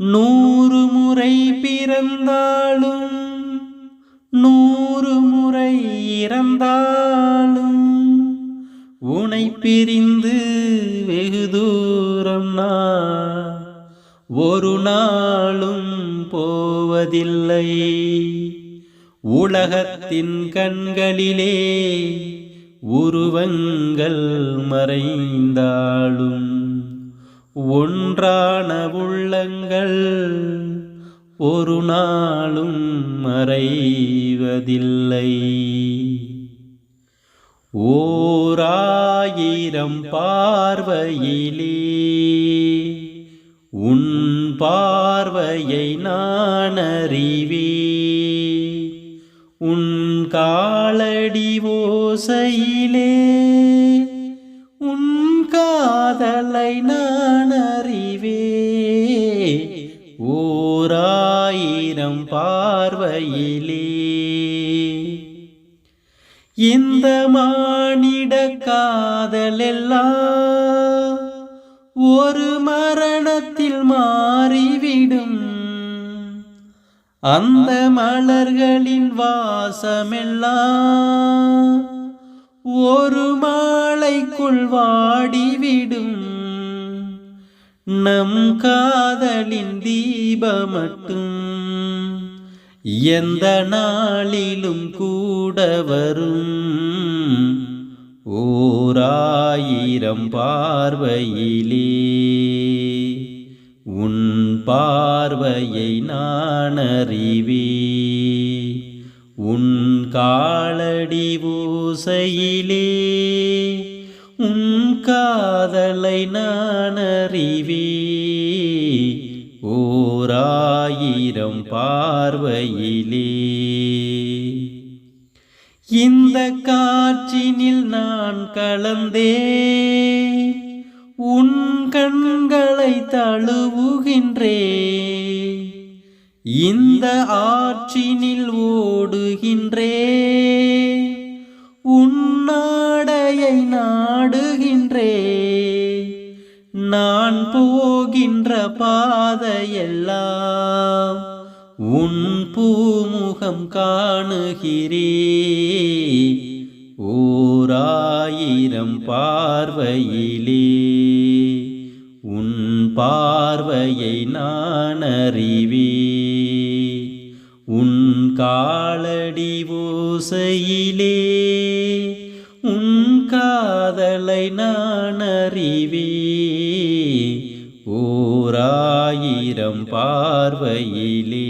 நூறு முறை பிறந்தாலும் நூறு முறை இறந்தாலும் உனை பிரிந்து வெகு தூரம் நான் ஒரு நாளும் போவதில்லை. உலகத்தின் கண்களிலே உருவங்கள் மறைந்தாலும் ஒன்றான உள்ளங்கள் ஒரு நாளும் மறைவதில்லை. ஓராயிரம் பார்வையிலே உன் பார்வையை நான் அறிவே உன் காலடி ஓசையிலே உன் காதலை நான் இந்த மானிட காதலெல்லாம் ஒரு மரணத்தில் மாறிவிடும். அந்த மலர்களின் வாசமெல்லாம் ஒரு மாலைக்குள் வாடிவிடும். நம் காதலின் தீபமட்டும் எந்த நாளிலும் கூட வரும். ஓராயிரம் பார்வையிலே உன் பார்வையை நான் அறிவே உன் காலடி ஊசையிலே உன் காதலை நான் அறிவே ஓராயிரம் பார்வையிலே. இந்த காற்றினில் நான் கலந்தே உன் கண்களை தழுவுகின்றே இந்த ஆற்றினில் ஓடுகின்றே உன்னாடையை நாடுகின்றே நான் போகின்ற பாதையெல்லாம் உன் பூமுகம் காணுகிறே. ஓராயிரம் பார்வையிலே உன் பார்வையை நான் அறிவே உன் காலடி ஓசையிலே உன் காதலை நான் அறிவே ஓராயிரம் பார்வையிலே.